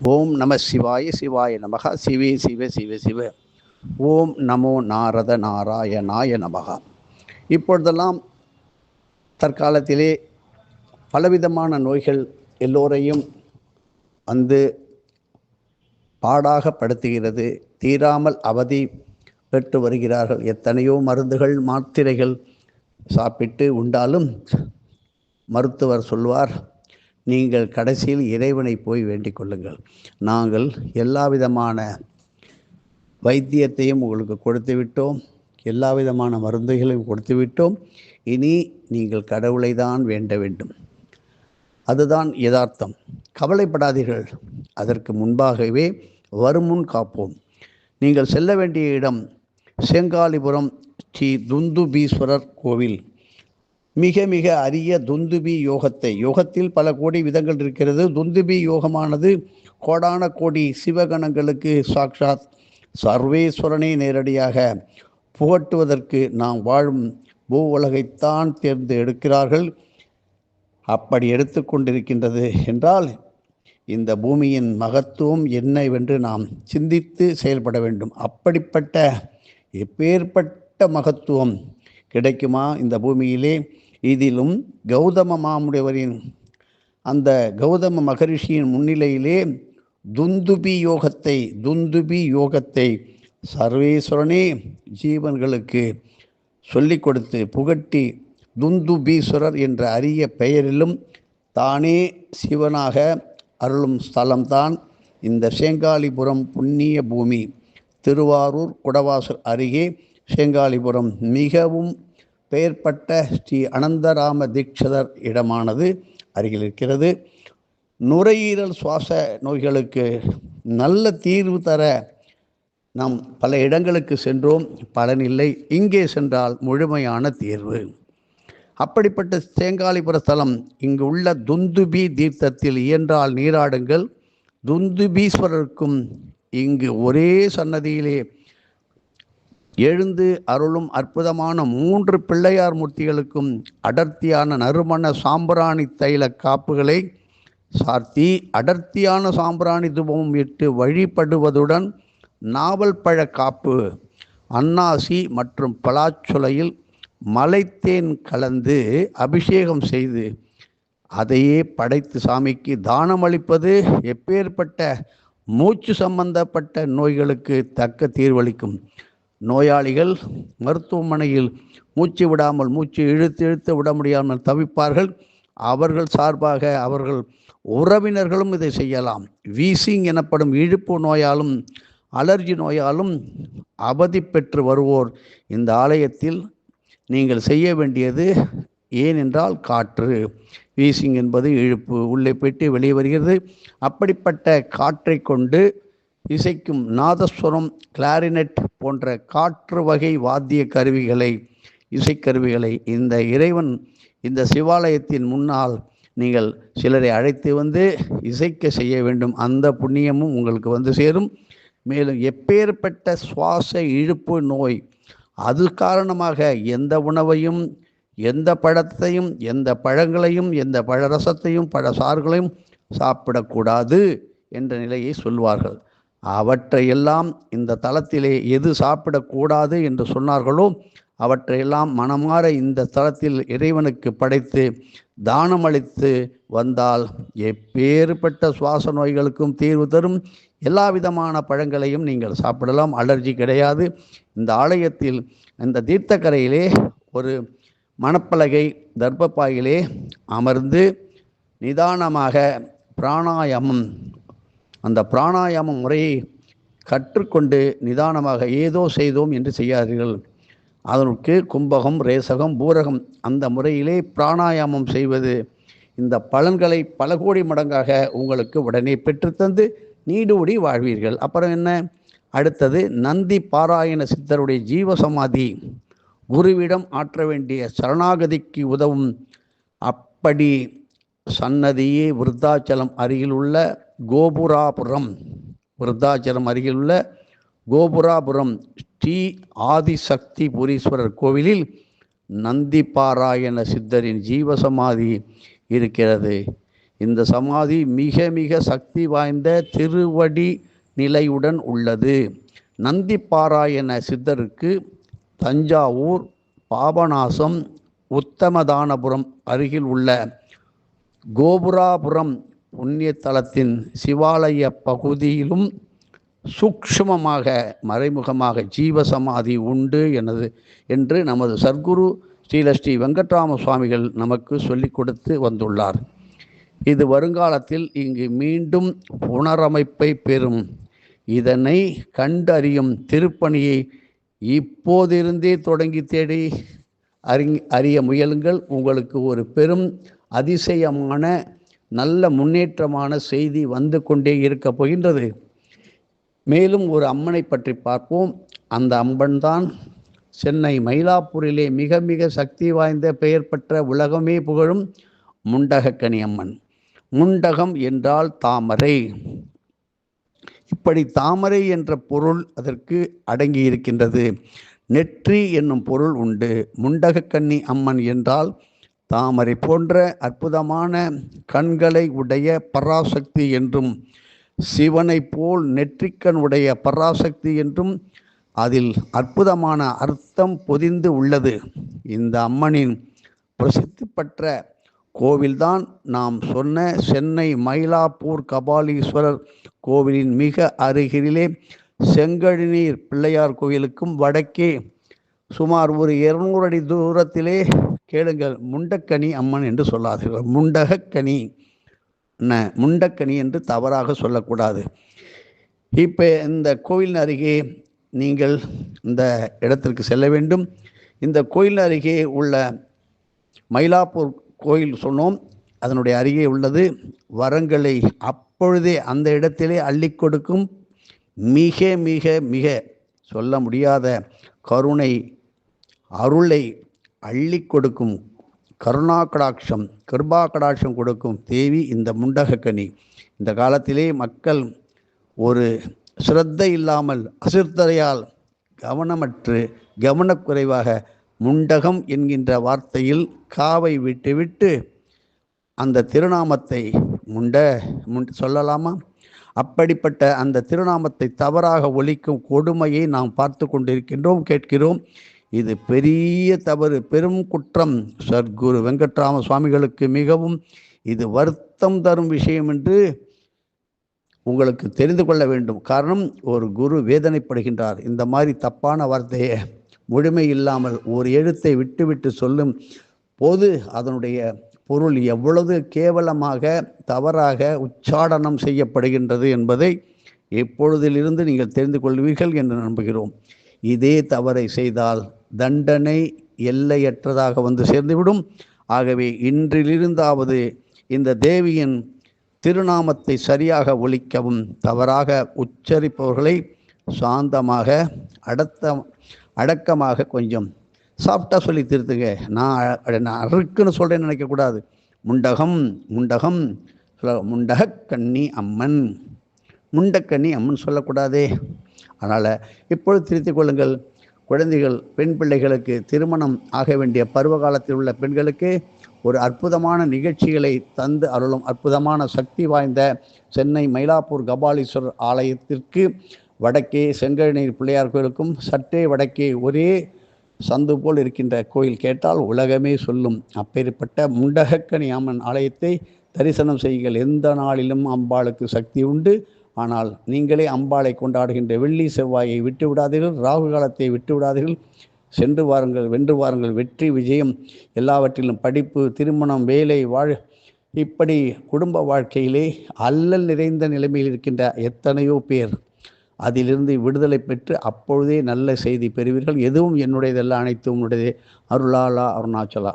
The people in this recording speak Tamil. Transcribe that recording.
ஓம் நம சிவாய சிவாய நமக. சிவே சிவ சிவ சிவ. ஓம் நமோ நாரத நாராயணாய நமகா. இப்பொழுதெல்லாம் தற்காலத்திலே பலவிதமான நோய்கள் எல்லோரையும் வந்து பாடாக படுத்துகிறது. தீராமல் அவதி பெற்று வருகிறார்கள். எத்தனையோ மருந்துகள் மாத்திரைகள் சாப்பிட்டு உண்டாலும் மருத்துவர் சொல்வார் நீங்கள் கடைசியில் இறைவனை போய் வேண்டிக் கொள்ளுங்கள். நாங்கள் எல்லா விதமான வைத்தியத்தையும் உங்களுக்கு கொடுத்து விட்டோம். எல்லா விதமான மருந்துகளையும் கொடுத்து விட்டோம். இனி நீங்கள் கடவுளை தான் வேண்ட வேண்டும். அதுதான் யதார்த்தம். கவலைப்படாதீர்கள். அதற்கு முன்பாகவே வருமுன் காப்போம். நீங்கள் செல்ல வேண்டிய இடம் செங்காலிபுரம் ஸ்ரீ துந்துபீஸ்வரர் கோவில். மிக மிக அரிய துந்துபி யோகத்தை யோகத்தில் பல கோடி விதங்கள் இருக்கிறது. துந்துபி யோகமானது கோடான கோடி சிவகணங்களுக்கு சாக்ஷாத் சர்வேஸ்வரனை நேரடியாக புகட்டுவதற்கு நாம் வாழும் பூ உலகைத்தான் தேர்ந்து எடுக்கிறார்கள். அப்படி எடுத்துக்கொண்டிருக்கின்றது என்றால் இந்த பூமியின் மகத்துவம் என்னவென்று நாம் சிந்தித்து செயல்பட வேண்டும். அப்படிப்பட்ட எப்பேற்பட்ட மகத்துவம் கிடைக்குமா இந்த பூமியிலே? இதிலும் கௌதம மாமுடையவரின் அந்த கௌதம மகரிஷியின் முன்னிலையிலே துந்துபி யோகத்தை துந்துபி யோகத்தை சர்வேஸ்வரனே ஜீவன்களுக்கு சொல்லிக் கொடுத்து புகட்டி துந்துபீஸ்வரர் என்ற அரிய பெயரிலும் தானே சிவனாக அருளும் ஸ்தலம்தான் இந்த சேங்காலிபுரம் புண்ணிய பூமி. திருவாரூர் குடவாசல் அருகே சேங்காலிபுரம். மிகவும் பெயர்பட்ட ஸ்ரீ அனந்தராம தீட்சிதர் இடமானது அருகில் இருக்கிறது நுரையீரல் சுவாச நோய்களுக்கு நல்ல தீர்வு தர நாம் பல இடங்களுக்கு சென்றோம். பலனில்லை இங்கே சென்றால் முழுமையான தீர்வு. அப்படிப்பட்ட தேங்காலிபுர ஸ்தலம் இங்கு உள்ள துந்துபி தீர்த்தத்தில் இயன்றால் நீராடுங்கள். துந்துபீஸ்வரருக்கும் இங்கு ஒரே சன்னதியிலே எழுந்து அருளும் அற்புதமான மூன்று பிள்ளையார் மூர்த்திகளுக்கும் அடர்த்தியான நறுமண சாம்பிராணி தைல காப்புகளை சார்த்தி அடர்த்தியான சாம்பிராணி தூபமும் இட்டு வழிபடுவதுடன் நாவல் பழ காப்பு அன்னாசி மற்றும் பலாச்சுளையில் மலைத்தேன் கலந்து அபிஷேகம் செய்து அதையே படைத்து சாமிக்கு தானம் அளிப்பது எப்பேற்பட்ட மூச்சு சம்பந்தப்பட்ட நோய்களுக்கு தக்க தீர்வளிக்கும். நோயாளிகள் மருத்துவமனையில் மூச்சு விடாமல் மூச்சு இழுத்து இழுத்து விட முடியாமல் தவிப்பார்கள். அவர்கள் சார்பாக அவர்கள் உறவினர்களும் இதை செய்யலாம். வீசிங் எனப்படும் இழுப்பு நோயாலும் அலர்ஜி நோயாலும் அவதி பெற்று வருவோர். இந்த ஆலயத்தில் நீங்கள் செய்ய வேண்டியது ஏனென்றால் காற்று. வீசிங் என்பது இழுப்பு. உள்ளே போயிட்டு வெளியே வருகிறது. அப்படிப்பட்ட காற்றை கொண்டு இசைக்கும் நாதஸ்வரம் கிளாரினெட் போன்ற காற்று வகை வாத்திய கருவிகளை இசைக்கருவிகளை இந்த இறைவன் இந்த சிவாலயத்தின் முன்னால் நீங்கள் சிலரை அழைத்து வந்து இசைக்க செய்ய வேண்டும். அந்த புண்ணியமும் உங்களுக்கு வந்து சேரும். மேலும் எப்பேற்பட்ட சுவாச இழுப்பு நோய் அது காரணமாக எந்த உணவையும் எந்த பழத்தையும் எந்த பழங்களையும் எந்த பழரசத்தையும் பழ சாறுகளையும் சாப்பிடக்கூடாது என்ற நிலையை சொல்வார்கள். அவற்றையெல்லாம் இந்த தளத்திலே எது சாப்பிடக்கூடாது என்று சொன்னார்களோ அவற்றையெல்லாம் மனமாற இந்த தளத்தில் இறைவனுக்கு படைத்து தானம் அளித்து வந்தால் எப்பேறுபட்ட சுவாச நோய்களுக்கும் தீர்வு தரும். எல்லா விதமான பழங்களையும் நீங்கள் சாப்பிடலாம். அலர்ஜி கிடையாது. இந்த ஆலயத்தில் இந்த தீர்த்தக்கரையிலே ஒரு மணப்பலகை தர்ப்பப்பாயிலே அமர்ந்து நிதானமாக பிராணாயாமம் அந்த பிராணாயாம முறையை கற்றுக்கொண்டு நிதானமாக ஏதோ செய்தோம் என்று செய்யாதீர்கள். அதற்கு கும்பகம் ரேசகம் பூரகம் அந்த முறையிலே பிராணாயாமம் செய்வது இந்த பலன்களை பல கோடி மடங்காக உங்களுக்கு உடனே பெற்றுத்தந்து நீடூடி வாழ்வீர்கள். அப்புறம் என்ன? அடுத்தது நந்தி பாராயண சித்தருடைய ஜீவசமாதி. குருவிடம் ஆற்ற வேண்டிய சரணாகதிக்கு உதவும் அப்படி சன்னதியே விருத்தாச்சலம் அருகிலுள்ள கோபுராபுரம். விருத்தாச்சலம் அருகில் உள்ள கோபுராபுரம் ஸ்ரீ ஆதிசக்தி புரீஸ்வரர் கோவிலில் நந்திபாராயண சித்தரின் ஜீவசமாதி இருக்கிறது. இந்த சமாதி மிக மிக சக்தி வாய்ந்த திருவடி நிலையுடன் உள்ளது. நந்திப்பாராயண சித்தருக்கு தஞ்சாவூர் பாபநாசம் உத்தமதானபுரம் அருகில் உள்ள கோபுராபுரம் புண்ணிய தலத்தின் சிவாலய பகுதியிலும் சூக்ஷ்மமாக மறைமுகமாக ஜீவசமாதி உண்டு எனது என்று நமது சர்க்குரு ஸ்ரீலஸ்ரீ வெங்கட்ராம சுவாமிகள் நமக்கு சொல்லிக் கொடுத்து வந்துள்ளார். இது வருங்காலத்தில் இங்கு மீண்டும் புனரமைப்பை பெறும். இதனை கண்டறியும் திருப்பணியை இப்போதிருந்தே தொடங்கி தேடி அறி அறிய முயலுங்கள். உங்களுக்கு ஒரு பெரும் அதிசயமான நல்ல முன்னேற்றமான செய்தி வந்து கொண்டே இருக்க போகின்றது. மேலும் ஒரு அம்மனை பற்றி பார்ப்போம். அந்த அம்மன் தான் சென்னை மயிலாப்பூரிலே மிக மிக சக்தி வாய்ந்த பெயர் பெற்ற உலகமே புகழும் முண்டகக்கனி அம்மன். முண்டகம் என்றால் தாமரை. இப்படி தாமரை என்ற பொருள் அதற்கு அடங்கி இருக்கின்றது. நெற்றி என்னும் பொருள் உண்டு. முண்டகக்கன்னி அம்மன் என்றால் தாமரை போன்ற அற்புதமான கண்களை உடைய பராசக்தி என்றும் சிவனை போல் நெற்றிக்கண் உடைய பராசக்தி என்றும் அதில் அற்புதமான அர்த்தம் பொதிந்து உள்ளது. இந்த அம்மனின் பிரசித்தி பெற்ற கோவில்தான் நாம் சொன்ன சென்னை மயிலாப்பூர் கபாலீஸ்வரர் கோவிலின் மிக அருகிலே செங்கழிநீர் பிள்ளையார் கோவிலுக்கும் வடக்கே சுமார் ஒரு இருநூறு அடி தூரத்திலே கேளுங்கள் முண்டக்கனி அம்மன் என்று சொல்லாதீர்கள். முண்டகக்கனி என்ன? முண்டக்கனி என்று தவறாக சொல்லக்கூடாது. இப்போ இந்த கோயில் அருகே நீங்கள் இந்த இடத்திற்கு செல்ல வேண்டும். இந்த கோயில் அருகே உள்ள மயிலாப்பூர் கோயில் சொன்னோம். அதனுடைய அருகே உள்ளது. வரங்களை அப்பொழுதே அந்த இடத்திலே அள்ளி கொடுக்கும். மிக மிக மிக சொல்ல முடியாத கருணை அருளை அள்ளி கொடுக்கும் கருணா கடாட்சம் கிருபா கடாட்சம் கொடுக்கும் தேவி இந்த முண்டகக்கனி இந்த காலத்திலே மக்கள் ஒரு சிரத்தை இல்லாமல் அசிர்தரையால் கவனமற்று கவனக்குறைவாக முண்டகம் என்கின்ற வார்த்தையில் காவை விட்டுவிட்டு அந்த திருநாமத்தை முண்ட முன் சொல்லலாமா? அப்படிப்பட்ட அந்த திருநாமத்தை தவறாக ஒழிக்கும் கொடுமையை நாம் பார்த்து கொண்டிருக்கின்றோம் கேட்கிறோம். இது பெரிய தவறு. பெரும் குற்றம். சர்க்குரு வெங்கட்ராம சுவாமிகளுக்கு மிகவும் இது வருத்தம் தரும் விஷயம் என்று உங்களுக்கு தெரிந்து கொள்ள வேண்டும். காரணம் ஒரு குரு வேதனைப்படுகின்றார். இந்த மாதிரி தப்பான வார்த்தையை முழுமை இல்லாமல் ஒரு எழுத்தை விட்டுவிட்டு சொல்லும் போது அதனுடைய பொருள் எவ்வளவு கேவலமாக தவறாக உச்சாடனம் செய்யப்படுகின்றது என்பதை எப்பொழுதிலிருந்து நீங்கள் தெரிந்து கொள்வீர்கள் என்று நம்புகிறோம். இதே தவறை செய்தால் தண்டனை எல்லையற்றதாக வந்து சேர்ந்துவிடும். ஆகவே இன்றிலிருந்தாவது இந்த தேவியின் திருநாமத்தை சரியாக ஒழிக்கவும் தவறாக உச்சரிப்பவர்களை சாந்தமாக அடத்த அடக்கமாக கொஞ்சம் சாஃப்டாக சொல்லி திருத்துங்க. நான் நான் அறுக்குன்னு சொல்கிறேன்னு நினைக்கக்கூடாது. முண்டகம் முண்டகம் சொல்ல முண்டகக்கண்ணி அம்மன். முண்டக்கன்னி அம்மன் சொல்லக்கூடாதே. அதனால் இப்பொழுது திருத்திக் கொள்ளுங்கள். குழந்தைகள் பெண் பிள்ளைகளுக்கு திருமணம் ஆக வேண்டிய பருவ காலத்தில் உள்ள பெண்களுக்கு ஒரு அற்புதமான நிகழ்ச்சிகளை தந்து அருளும் அற்புதமான சக்தி வாய்ந்த சென்னை மயிலாப்பூர் கபாலீஸ்வரர் ஆலயத்திற்கு வடக்கே செங்கழநீர் பிள்ளையார் கோயிலுக்கும் சற்றே வடக்கே ஒரே சந்து போல் இருக்கின்ற கோயில் கேட்டால் உலகமே சொல்லும். அப்பேற்பட்ட முண்டகக்கனி அம்மன் ஆலயத்தை தரிசனம் செய்யுங்கள். எந்த நாளிலும் அம்பாளுக்கு சக்தி உண்டு. ஆனால் நீங்களே அம்பாளை கொண்டாடுகின்ற வெள்ளி செவ்வாயை விட்டு விடாதீர்கள் ராகு காலத்தை விட்டு விடாதீர்கள் சென்று வாருங்கள் வென்று வாருங்கள். வெற்றி விஜயம் எல்லாவற்றிலும் படிப்பு திருமணம் வேலை வாழ் இப்படி குடும்ப வாழ்க்கையிலே அல்லல் நிறைந்த நிலைமையில் இருக்கின்ற எத்தனையோ பேர் அதிலிருந்து விடுதலை பெற்று அப்பொழுதே நல்ல செய்தி பெறுவீர்கள். எதுவும் என்னுடையதல்ல அனைத்தும் உன்னுடையதே. அருளாலா அருணாச்சலா.